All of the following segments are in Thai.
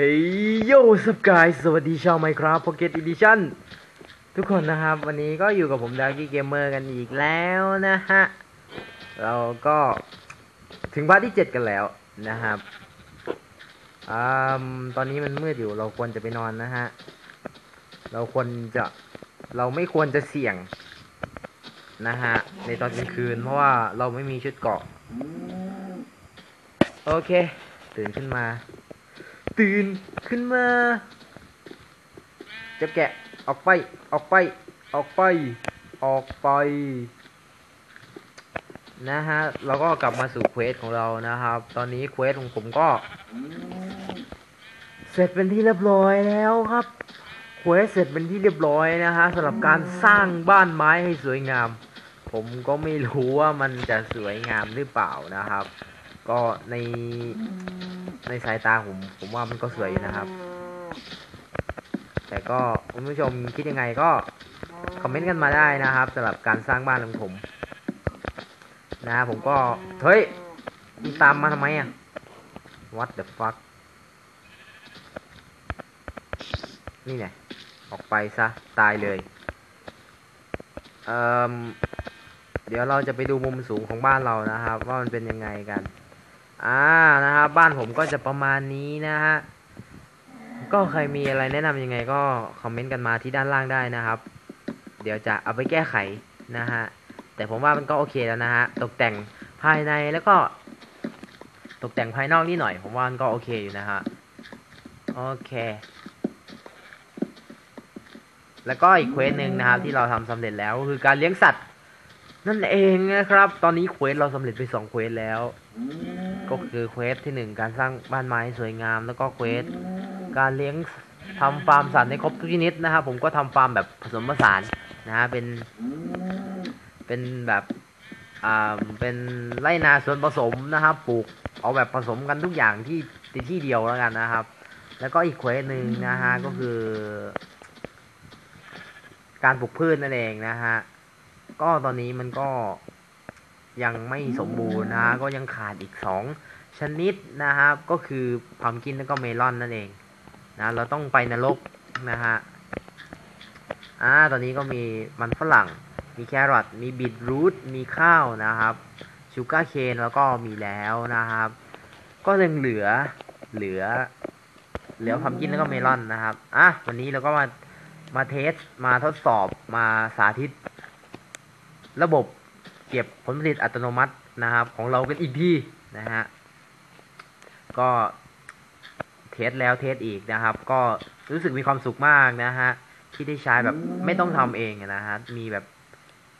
เฮ้ยโยสกายสวัสดีชาวไมครับพ็อกเก็ตอีดิชั่นทุกคนนะครับ วันนี้ก็อยู่กับผมดาร์กี้เกมเมอร์กันอีกแล้วนะฮะ เราก็ถึงพาร์ทที่ 7 กันแล้วนะครับอ่าตอนนี้มันมืดอยู่เราควรจะไปนอนนะฮะ เราควรจะเราไม่ควรจะเสี่ยงนะฮะ ในตอนกลางคืนเพราะว่าเราไม่มีชุดเกาะ โอเค ตื่นขึ้นมา ตื่นขึ้นมาจะแกะออกไป ออกไป ออกไป ออกไป นะฮะ เราก็กลับมาสู่เควสของเรานะครับ ตอนนี้เควสของผมก็ เสร็จเป็นที่เรียบร้อยแล้วครับ เควสเสร็จเป็นที่เรียบร้อยนะฮะสำหรับการสร้างบ้านไม้ให้สวยงาม ผมก็ไม่รู้ว่ามันจะสวยงามหรือเปล่านะครับ ก็ใน ในสายตาผมผมว่ามันก็สวยอยู่นะครับ แต่ก็คุณผู้ชมคิดยังไงก็คอมเมนต์กันมาได้นะครับสำหรับการสร้างบ้านของผมนะฮะผมก็เฮ้ยมึงตามมาทำไมอะ what the fuck นี่ไงออกไปซะ ตายเลย เอ่อเดี๋ยวเราจะไปดูมุมสูงของบ้านเรานะครับ ว่ามันเป็นยังไงกัน อ่านะครับบ้านผมก็จะประมาณนี้นะฮะก็ใครมีอะไรแนะนำยังไงก็คอมเมนต์กันมาที่ด้านล่างได้นะครับ เดี๋ยวจะเอาไปแก้ไขนะฮะแต่ผมว่ามันก็โอเคแล้วนะฮะตกแต่งภายในแล้วก็ ตกแต่งภายนอกนิดหน่อย ผมว่ามันก็โอเคอยู่นะฮะโอเค แล้วก็อีกเควสหนึ่งนะครับ ที่เราทำสำเร็จแล้วคือการเลี้ยงสัตว์ นั่นเองนะครับ ตอนนี้เควสเราสำเร็จไปสองเควสแล้ว ก็คือเควสที่หนึ่งการสร้างบ้านไม้สวยงาม แล้วก็เควสการเลี้ยงทำฟาร์มสัตว์ในครบทุกชนิดนะครับผมก็ทำฟาร์มแบบผสมผสานนะฮะเป็น เป็นแบบอ่าเป็นไรนาสวนผสมนะครับปลูกเอาแบบผสมกันทุกอย่างที่ที่ที่เดียวแล้วกันนะครับ แล้วก็อีกเควสหนึ่งนะฮะก็คือ การปลูกพืชนั่นเองนะฮะก็ตอนนี้มันก็ ยังไม่สมบูรณ์นะก็ยังขาดอีกสองชนิดนะครับ ก็คือพัมกินแล้วก็เมลอนนั่นเองนะเราต้องไปนรกนะฮะอ่าตอนนี้ก็มีมันฝรั่ง มีแครอทมีบีทรูทมีข้าวนะครับชูการ์เคนแล้วก็มีแล้วนะครับ ก็ยังเหลือเหลือ เหลือพัมกินแล้วก็เมลอนนะครับอะวันนี้เราก็มามาเทสมาทดสอบมาสาธิต ระบบ เก็บผลผลิตอัตโนมัตินะครับ ของเรากันอีกทีนะฮะก็เทสแล้วเทสอีกนะครับ ก็รู้สึกมีความสุขมากนะฮะที่ได้ใช้แบบไม่ต้องทำเองนะฮะมีแบบ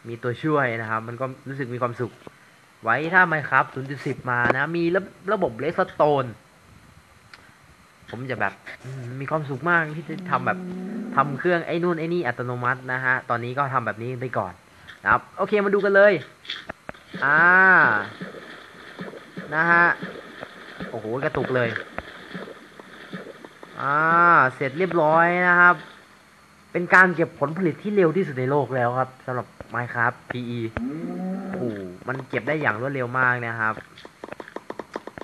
มีตัวช่วยนะครับ มันก็รู้สึกมีความสุข ไว้ถ้าไม่ครับ0.10 มานะ มีระระบบเลสโตนผมจะแบบมมีความสุขมากที่จะทำแบบทำเครื่องไอ้นู่นไอ้นี่อัตโนมัตินะฮะ ตอนนี้ก็ทำแบบนี้ไปก่อน นะครับ โอเคมาดูกันเลย อ่า นะฮะ โอ้โห กระตุกเลย อ่า เสร็จเรียบร้อยนะครับ เป็นการเก็บผลผลิตที่เร็วที่สุดในโลกแล้วครับสำหรับ Minecraft PE โอ้โหมันเก็บได้อย่างรวดเร็วมากนะครับ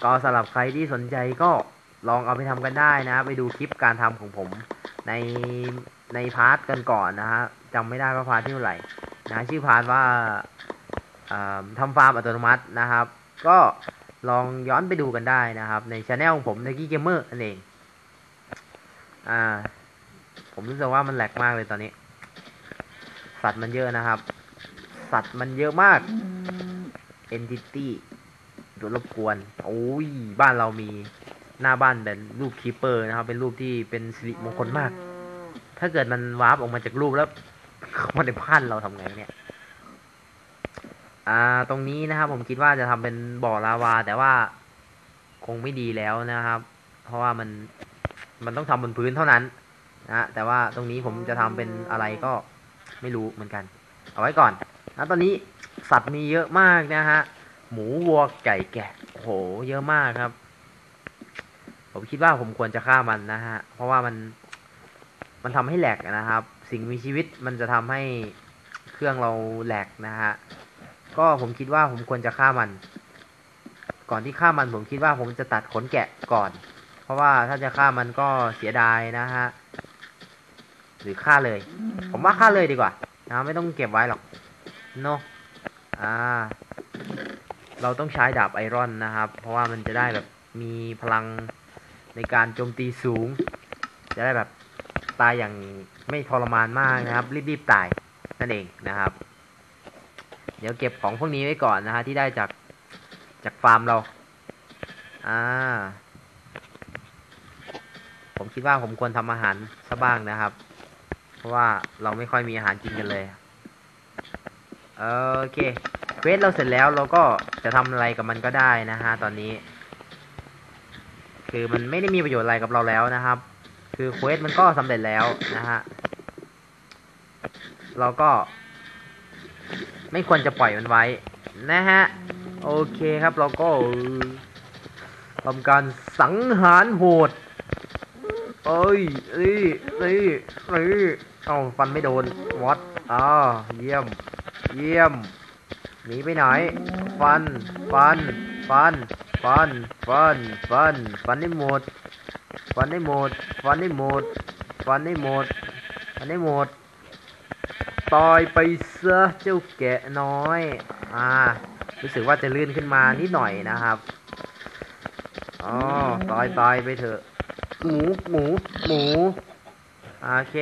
ก็สำหรับใครที่สนใจก็ลองเอาไปทำกันได้นะไปดูคลิปการทำของผมในในพาร์ทกันก่อนนะฮะจำไม่ได้ว่าพาร์ทที่เท่าไหร่ นะชื่อพาร์ทว่าอ่าทำฟาร์มอัตโนมัตินะครับ ก็ลองย้อนไปดูกันได้นะครับ ในช anel ของผมในกี้เกมเมอร์นั่นเองอ่าผมรู้สึกว่ามันแหลกมากเลยตอนนี้ สัตว์มันเยอะนะครับ สัตว์มันเยอะมาก entity โดนรบกวน โอ้ย บ้านเรามีหน้าบ้านเป็นรูปคีเปอร์นะครับ เป็นรูปที่เป็นสิริมงคลมาก ถ้าเกิดมันวาร์ปออกมาจากรูปแล้ว เข้ามาในบ้านเราทำไงเนี่ย อ่า ตรงนี้นะครับ ผมคิดว่าจะทำเป็นบ่อลาวา แต่ว่าคงไม่ดีแล้วนะครับ เพราะว่ามันมันต้องทำบนพื้นเท่านั้นนะแต่ว่าตรงนี้ผมจะทำเป็นอะไรก็ไม่รู้เหมือนกัน เอาไว้ก่อนนะตอนนี้สัตว์มีเยอะมากนะฮะ หมูวัวไก่แกะโอ้โหเยอะมากครับ ผมคิดว่าผมควรจะฆ่ามันนะฮะ เพราะว่ามัน มันทำให้แหลกนะครับ สิ่งมีชีวิตมันจะทำให้เครื่องเราแหลกนะฮะ ก็ผมคิดว่าผมควรจะฆ่ามัน ก่อนที่ฆ่ามันผมคิดว่าผมจะตัดขนแกะก่อน เพราะว่าถ้าจะฆ่ามันก็เสียดายนะฮะ หรือฆ่าเลย ผมว่าฆ่าเลยดีกว่า นะไม่ต้องเก็บไว้หรอกโนอ่า เราต้องใช้ดาบไอรอนนะครับ เพราะว่ามันจะได้แบบมีพลังในการโจมตีสูง จะได้แบบตายอย่าง ไม่ทรมานมากนะครับ รีบๆตายนั่นเองนะครับ เดี๋ยวเก็บของพวกนี้ไว้ก่อนนะฮะที่ได้จากจากฟาร์มเรา อ่า ผมคิดว่าผมควรทำอาหารซะบ้างนะครับ เพราะว่าเราไม่ค่อยมีอาหารกินกันเลยโอเคเควสเราเสร็จแล้วเราก็จะทำอะไรกับมันก็ได้นะฮะตอนนี้ คือมันไม่ได้มีประโยชน์อะไรกับเราแล้วนะครับ คือเควสมันก็สำเร็จแล้วนะฮะ เราก็ ไม่ควรจะปล่อยมันไว้ นะฮะ โอเคครับเราก็ทำการสังหารโหด เอ้ยนี่นี่นี่เอาฟันไม่โดนวัดอ่าเยี่ยม เยี่ยม หนีไปไหน ฟัน ฟัน ฟัน ฟัน ฟัน ฟัน ฟันได้หมด ฟันได้หมด ฟันได้หมด ฟันได้หมด ฟันได้หมด ตายไปซะเจ้าแกะน้อย อ่า รู้สึกว่าจะลื่นขึ้นมานิดหน่อยนะครับ อ๋อตายตายไปเถอะ หมู หมู หมู โอเค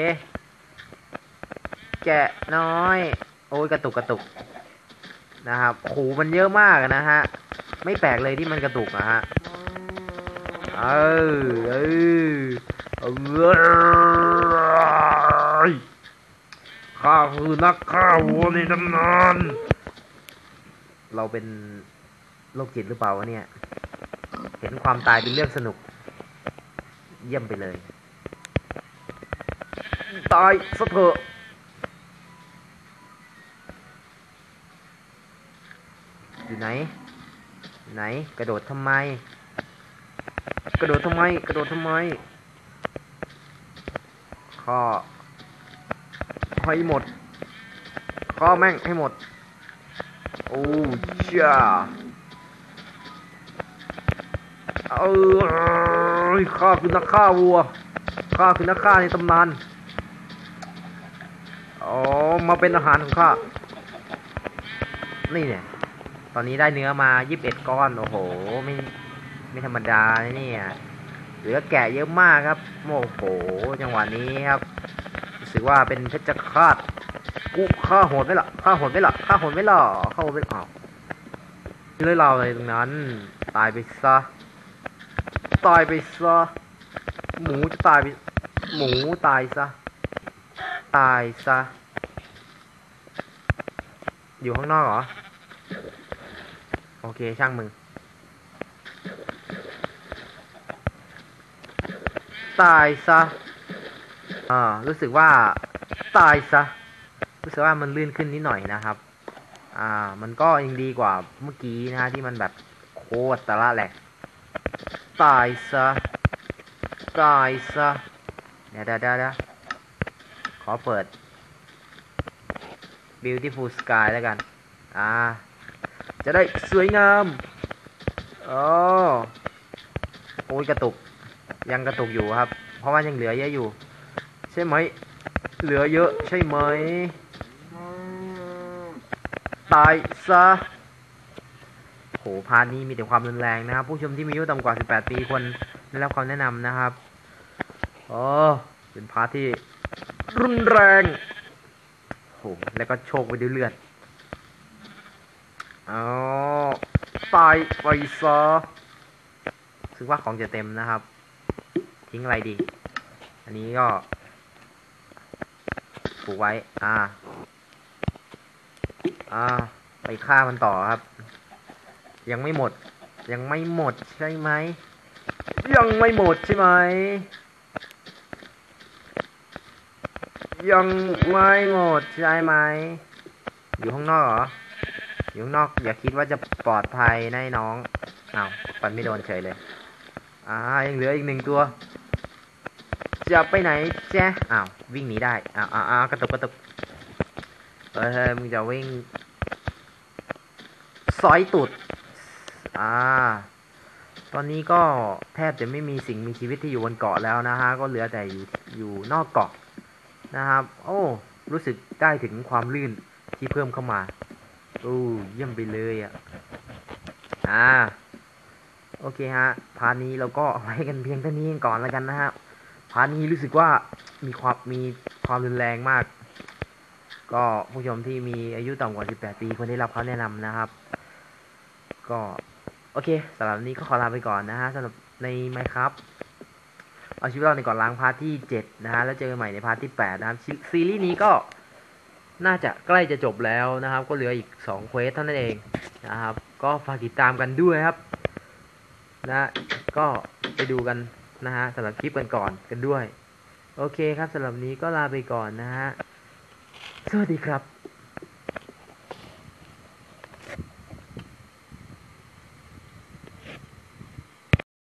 แกะน้อย โอ้ยกระตุกกระตุก นะครับโหมันเยอะมากนะฮะ ไม่แปลกเลยที่มันกระตุกนะฮะ เออ เออเออ ข้าคือนักฆ่าวัวในตำนาน เราเป็นโรคจิตหรือเปล่าวะเนี่ย เห็นความตายเป็นเรื่องสนุก เยี่ยมไปเลย ตายซะเถอะอยู่ไหน ไหน กระโดดทำไม กระโดดทำไม กระโดดทำไมข้อ ให้หมดข้อแม่งให้หมด โอ้เจ้าเออข้าคือนักฆ่าวัวข้าคือนักฆ่าในตำนานอ๋อมาเป็นอาหารของข้า นี่เนี่ย ตอนนี้ได้เนื้อมา21ก้อน โอ้โห ไม่ไม่ธรรมดาเนี่ยเหลือแกะเยอะมากครับ โอ้โห จังหวะนี้ครับ สึกว่าเป็นเพชรฆาตกูฆ่าโหดไหล่ะฆ่าโหดไหล่ะฆ่าโหดไหมล่ะฆ่าโหดไมอ้าวเลื่อยเราอะไรตรงนั้น ตายไปซะตายไปซะหมูจะตายไปหมูตายซะตายซะอยู่ข้างนอกเหรอ โอเคช่างมึง ตายซะ อ่ารู้สึกว่าตายซะรู้สึกว่ามันลื่นขึ้นนิดหน่อยนะครับ อ่า มันก็ยังดีกว่าเมื่อกี้นะฮะที่มันแบบโคตรตะละแหลกตายซะตายซะเดี๋ยวเดี๋ยวเดี๋ยวขอเปิด beautiful sky แล้วกัน อ่า จะได้สวยงามอ๋อโอ้ยกระตุก ยังกระตุกอยู่ครับ เพราะว่ายังเหลือเยอะอยู่ ใช่ไหม เหลือเยอะใช่ไหม ตายซะ โห พาร์ทนี้มีแต่ความรุนแรงนะครับ ผู้ชมที่มีอายุต่ำกว่า 18 ปีควรได้รับความแนะนำนะครับอ๋อเป็นพาร์ทที่รุนแรง โห แล้วก็โชคไปด้วยเลือดเอาตายไปซะซึ่งว่าของจะเต็มนะครับ ทิ้งอะไรดี อันนี้ก็ ปลูกไว้ อ่า อ่า ไปฆ่ามันต่อครับ ยังไม่หมด ยังไม่หมดใช่ไหม ยังไม่หมดใช่ไหม ยังไม่หมดใช่ไหม อยู่ข้างนอกเหรอ อยู่ข้างนอก อย่าคิดว่าจะปลอดภัยนน้อง เอ้าวฟันไม่โดนเฉยเลย อ่า ยังเหลืออีกหนึ่งตัว จะไปไหนแจ๊อ้าววิ่งหนีได้อ้าวอ้าวอ้าวกระตุกกระตุกเฮ้ยเฮ้ยมึงจะวิ่งซอยตุดอ่า ตอนนี้ก็แทบจะไม่มีสิ่งมีชีวิตที่อยู่บนเกาะแล้วนะฮะ ก็เหลือแต่อยู่อยู่นอกเกาะนะครับ โอ้ รู้สึกได้ถึงความลื่นที่เพิ่มเข้ามาโอ้เยี่ยมไปเลยอะ อ่า โอเคฮะ พานี้เราก็ไว้กันเพียงเท่านี้ก่อนแล้วกันนะฮะ พาร์ทนี้รู้สึกว่ามีความมีความรุนแรงมาก ก็ผู้ชมที่มีอายุต่ำกว่า 18 ปีควรได้รับคำแนะนำนะครับ ก็โอเคสำหรับนี้ก็ขอลาไปก่อนนะฮะสำหรับในไมครับเอาชีวิตเราในก่อนล้างพาร์ทที่ 7 นะฮะแล้วเจอกันใหม่ในพาร์ทที่ 8 นะครับซีซีรีส์นี้ก็น่าจะใกล้จะจบแล้วนะครับ ก็เหลืออีก 2 เควสเท่านั้นเองนะครับ ก็ฝากติดตามกันด้วยครับ นะ ก็ไปดูกัน นะฮะสำหรับคลิปกันก่อนกันด้วย โอเคครับสำหรับนี้ก็ลาไปก่อนนะฮะ สวัสดีครับ